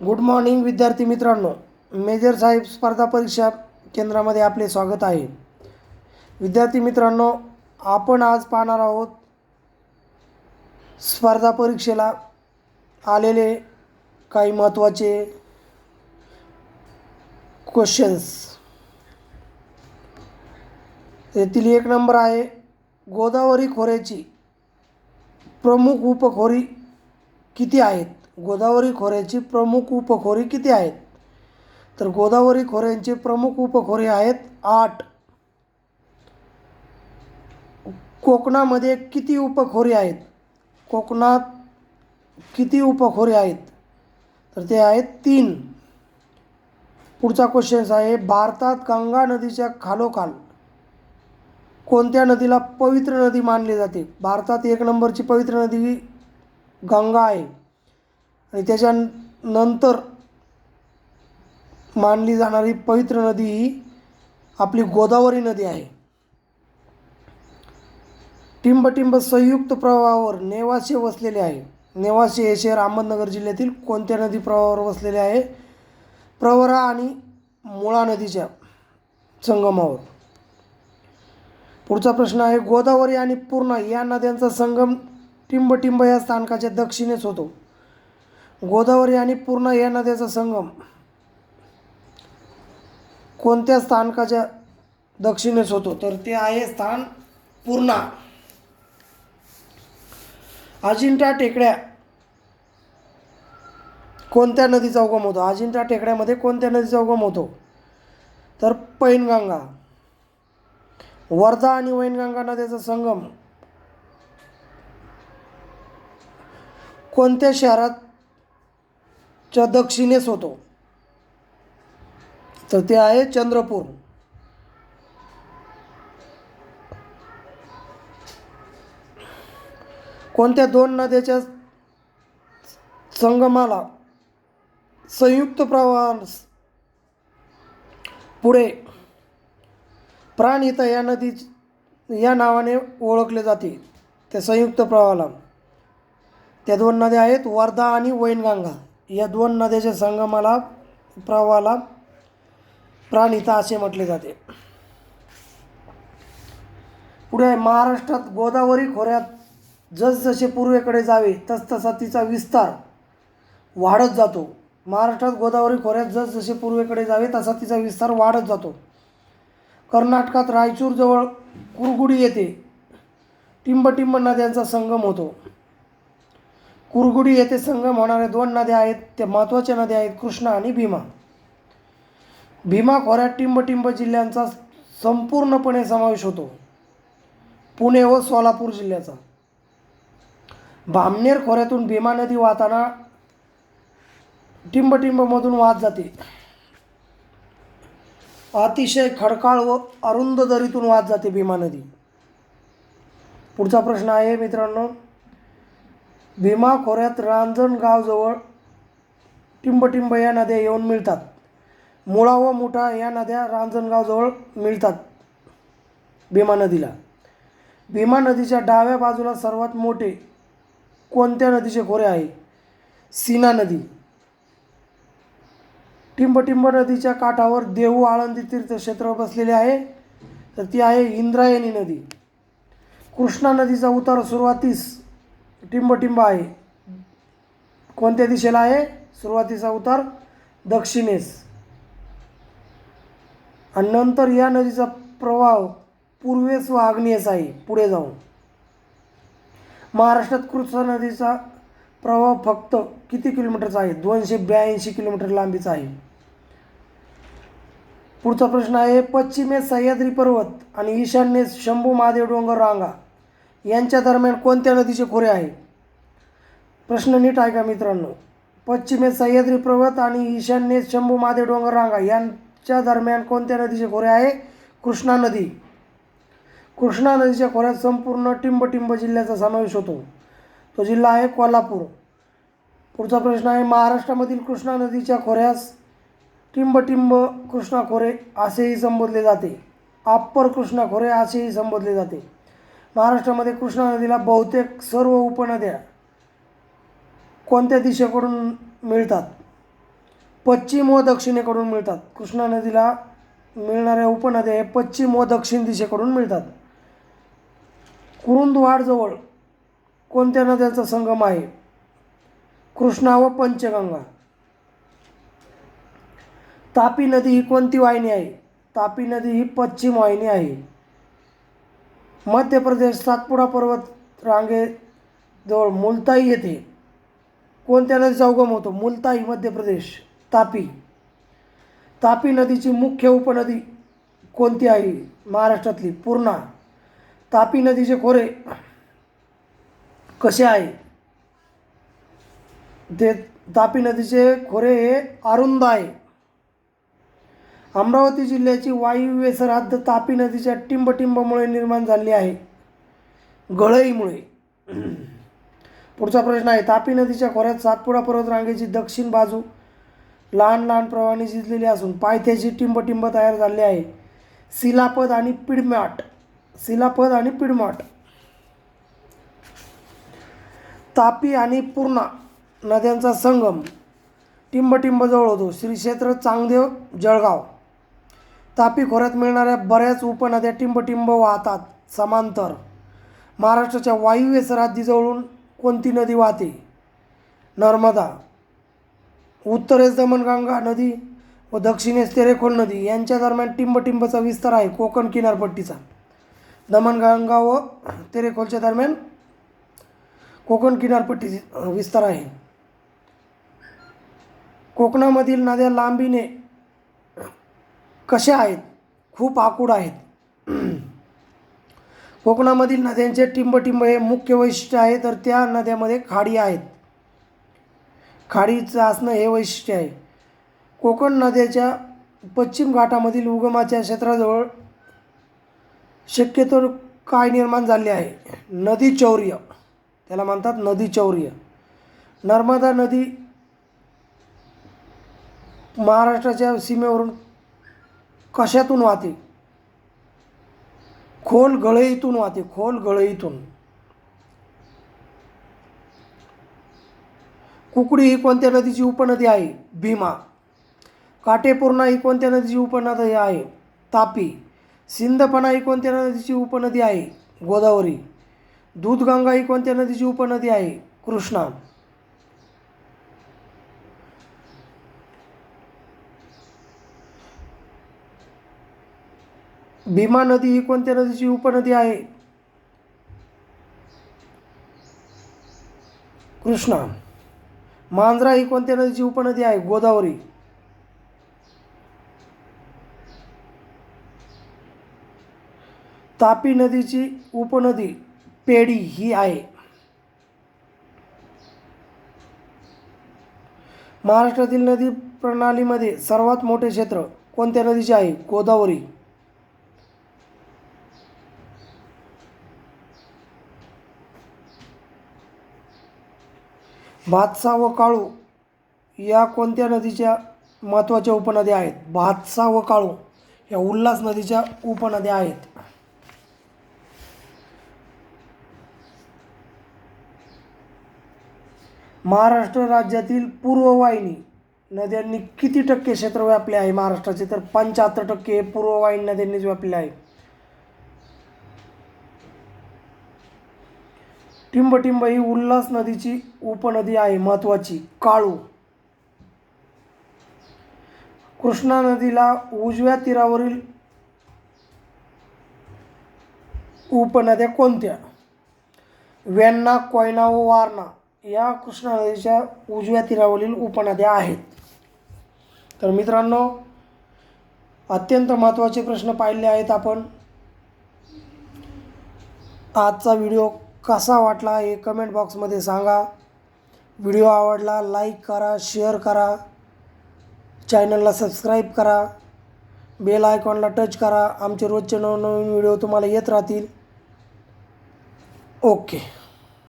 Good morning विद्यार्थी मित्रांनो. Major साहेब स्पर्धा परीक्षा केंद्रामध्ये आपले स्वागत आहे. विद्यार्थी मित्रांनो आपण आज पाहणार आहोत स्पर्धा परीक्षेला आलेले काही महत्त्वाचे क्वेश्चन्स येथील एक नंबर आहे गोदावरी खोऱ्याची प्रमुख उपखोरी किती आहेत? गोदावरी खोऱ्याची प्रमुख उपखोरी किती आहेत? तर गोदावरी खोऱ्यांची प्रमुख उपखोरी आहेत आठ. कोकणामध्ये किती उपखोरी आहेत? कोकणात किती उपखोरी आहेत? तर ते आहेत तीन. पुढचा क्वेश्चन्स आहे भारतात गंगा नदीच्या खालोखाल कोणत्या नदीला पवित्र नदी मानली जाते? भारतात एक नंबरची पवित्र नदी गंगा आहे. आणि त्याच्यानंतर मानली जाणारी पवित्र नदी ही आपली गोदावरी नदी आहे. टिंबटिंब संयुक्त प्रवाहावर नेवासे वसलेले आहे. नेवासे हे शहर अहमदनगर जिल्ह्यातील कोणत्या नदी प्रवाहावर वसलेले आहे? प्रवरा आणि मुळा नदीच्या संगमावर. पुढचा प्रश्न आहे गोदावरी आणि पूर्णा या नद्यांचा संगम टिंबटिंब या स्थानकाच्या दक्षिणेस होतो. गोदावरी आणि पूर्णा या नद्याचा संगम कोणत्या स्थानकाच्या दक्षिणेस होतो? तर ते आहे स्थान पूर्णा. अजिंठा टेकड्या कोणत्या नदीचा उगम होतो? अजिंठा टेकड्यामध्ये कोणत्या नदीचा उगम होतो? तर पैनगंगा. वर्धा आणि वैनगंगा नद्याचा संगम कोणत्या शहरात च्या दक्षिणेस होतो. तर ते आहे चंद्रपूर. कोणत्या दोन नद्याच्या संगमाला संयुक्त प्रवास पुढे प्राणहिता या नदी या नावाने ओळखले जाते. त्या संयुक्त प्रवाहाला. त्या दोन नद्या आहेत वर्धा आणि वैनगंगा. या दोन नद्याच्या संगमाला प्रवाहाला प्राणिता असे म्हटले जाते. पुढे महाराष्ट्रात गोदावरी खोऱ्यात जसजसे पूर्वेकडे जावे तसतसा तिचा विस्तार वाढत जातो. महाराष्ट्रात गोदावरी खोऱ्यात जसजसे पूर्वेकडे जावे तसा तिचा विस्तार वाढत जातो. कर्नाटकात रायचूरजवळ कुरगुडी येथे टिंबटिंब नद्यांचा संगम होतो. कुरगुडी येथे संगम होणाऱ्या दोन नद्या आहेत त्या महत्त्वाच्या नद्या आहेत कृष्णा आणि भीमा. भीमा खोऱ्यात टिंबटिंब जिल्ह्यांचा संपूर्णपणे समावेश होतो. पुणे व सोलापूर जिल्ह्याचा. बामनेर खोऱ्यातून भीमा नदी वाहताना टिंबटिंबमधून वाहत जाते. अतिशय खडकाळ व अरुंद दरीतून वाहत जाते भीमा नदी. पुढचा प्रश्न आहे मित्रांनो भीमा खोऱ्यात रांजणगावजवळ टिंबटिंब या नद्या येऊन मिळतात. मुळा व मुठा या नद्या रांजणगावजवळ मिळतात भीमा नदीला. भीमा नदीच्या डाव्या बाजूला सर्वात मोठे कोणत्या नदीचे खोरे आहे? सीना नदी. टिंबटिंब नदीच्या काठावर देहू आळंदी तीर्थक्षेत्र बसलेले आहे तर ती आहे इंद्रायणी नदी. कृष्णा नदीचा उतार सुरुवातीस टिंबटिंब आहे. कोणत्या दिशेला आहे? सुरुवातीचा उतार दक्षिणेस. आणि नंतर या नदीचा प्रवाह पूर्वेस व आग्नेयस आहे पुढे जाऊन. महाराष्ट्रात कृष्णा नदीचा प्रवाह फक्त किती किलोमीटरचा आहे? दोनशे ब्याऐंशी किलोमीटर लांबीचा आहे. पुढचा प्रश्न आहे पश्चिमेस सह्याद्री पर्वत आणि ईशान्येस शंभू महादेव डोंगर रांगा. यांच्या दरम्यान कोणत्या नदीचे खोरे आहे? प्रश्न नीट आहे का मित्रांनो. पश्चिमेस सह्याद्री पर्वत आणि ईशान्येत शंभू महादेव डोंगर रांगा यांच्या दरम्यान कोणत्या नदीचे खोरे आहे? कृष्णा नदी. कृष्णा नदीच्या खोऱ्यात संपूर्ण टिंबटिंब जिल्ह्याचा समावेश होतो. तो जिल्हा आहे कोल्हापूर. पुढचा प्रश्न आहे महाराष्ट्रामधील कृष्णा नदीच्या खोऱ्यास टिंबटिंब कृष्णा खोरे असेही संबोधले जाते. अप्पर कृष्णा खोरे असेही संबोधले जाते. महाराष्ट्रामध्ये कृष्णा नदीला बहुतेक सर्व उपनद्या कोणत्या दिशेकडून मिळतात? पश्चिम व दक्षिणेकडून मिळतात. कृष्णा नदीला मिळणाऱ्या उपनद्या हे पश्चिम व दक्षिण दिशेकडून मिळतात. कुरुंदवाडजवळ कोणत्या नद्यांचा संगम आहे? कृष्णा व पंचगंगा. तापी नदी ही कोणती वाहिनी आहे? तापी नदी ही पश्चिम वाहिनी आहे. मध्य प्रदेश सातपुडा पर्वत रांगेजवळ मुलताई येथे. कोणत्या नदीचा उगम होतो? मुलताई मध्य प्रदेश. तापी. तापी नदीची मुख्य उपनदी कोणती आहे? महाराष्ट्रातली पूर्णा. तापी नदीचे खोरे कसे आहे? ते तापी नदीचे खोरे हे अरुंद आहे. अमरावती जिल्ह्याची वायव्य सरहद्द तापी नदीच्या टिंबटिंबामुळे निर्माण झाली आहे. गळईमुळे. पुढचा प्रश्न आहे तापी नदीच्या खोऱ्यात सातपुडा पर्वतरांगेची दक्षिण बाजू लहान लहान प्रवाहाने झिजलेली असून पायथ्याची टिंबटिंब तयार झाली आहे. शिलापद आणि पिडमाट. शिलापद आणि पिडमाट. तापी आणि पूर्णा नद्यांचा संगम. टिंबटिंबजवळ होतो. श्री क्षेत्र चांगदेव जळगाव. तापी खोऱ्यात मिळणाऱ्या बऱ्याच उपनद्या टिंबटिंब वाहतात. समांतर. महाराष्ट्राच्या वायव्य सरहद्दीजवळून कोणती नदी वाहते? नर्मदा. उत्तरेस दमणगंगा नदी व दक्षिणेस तेरेखोल नदी यांच्या दरम्यान टिंबटिंबचा विस्तार आहे कोकण किनारपट्टीचा. दमणगंगा व तेरेखोलच्या दरम्यान कोकण किनारपट्टी विस्तार आहे. कोकणामधील नद्या लांबीने कशा आहेत? खूप आकूड आहेत. कोकणामधील नद्यांचे टिंबटिंब हे मुख्य वैशिष्ट्य आहे तर त्या नद्यामध्ये खाडी आहेत. खाडीचं असणं हे वैशिष्ट्य आहे. कोकण नद्याच्या पश्चिम घाटामधील उगमाच्या क्षेत्राजवळ शक्यतो काय निर्माण झाले आहे? नदी चौर्य. त्याला म्हणतात नदी चौर्य. नर्मदा नदी महाराष्ट्राच्या सीमेवरून कशातून वाहते? खोल गळईतून वाहते खोल गळईतून. कुकडी ही कोणत्या नदीची उपनदी आहे? भीमा. काटेपूर्णा ही कोणत्या नदीची उपनदी आहे? तापी. सिंदपणा ही कोणत्या नदीची उपनदी आहे? गोदावरी. दूधगंगा ही कोणत्या नदीची उपनदी आहे? कृष्णा. भीमा नदी ही कोणत्या नदीची उपनदी आहे? कृष्णा. मांजरा ही कोणत्या नदीची उपनदी आहे? गोदावरी. तापी नदीची उपनदी पेडी ही आहे. महाराष्ट्रातील नदी प्रणालीमध्ये सर्वात मोठे क्षेत्र कोणत्या नदीचे आहे? गोदावरी. भातसा व काळू या कोणत्या नदीच्या महत्त्वाच्या उपनद्या आहेत? भातसा व काळू या उल्हास नदीच्या उपनद्या आहेत. महाराष्ट्र राज्यातील पूर्ववाहिनी नद्यांनी किती टक्के क्षेत्र व्यापले आहे? महाराष्ट्राचे तर पंच्याहत्तर टक्के हे पूर्ववाहिनी नद्यांनीच व्यापले आहे. टिंबटिंब ही उल्हास नदीची उपनदी आहे महत्त्वाची काळू. कृष्णा नदीला उजव्या तीरावरील उपनद्या कोणत्या? वेण्णा कोयना व वारणा या कृष्णा नदीच्या उजव्या तीरावरील उपनद्या आहेत. तर मित्रांनो अत्यंत महत्त्वाचे प्रश्न पाहिले आहेत आपण. आजचा व्हिडिओ कसा वाटला हे कमेंट बॉक्समध्ये सांगा. व्हिडिओ आवडला लाईक करा शेअर करा. चॅनलला सबस्क्राईब करा. बेल आयकॉनला टच करा. आमचे रोजचे नवनवीन व्हिडिओ तुम्हाला येत राहतील. ओके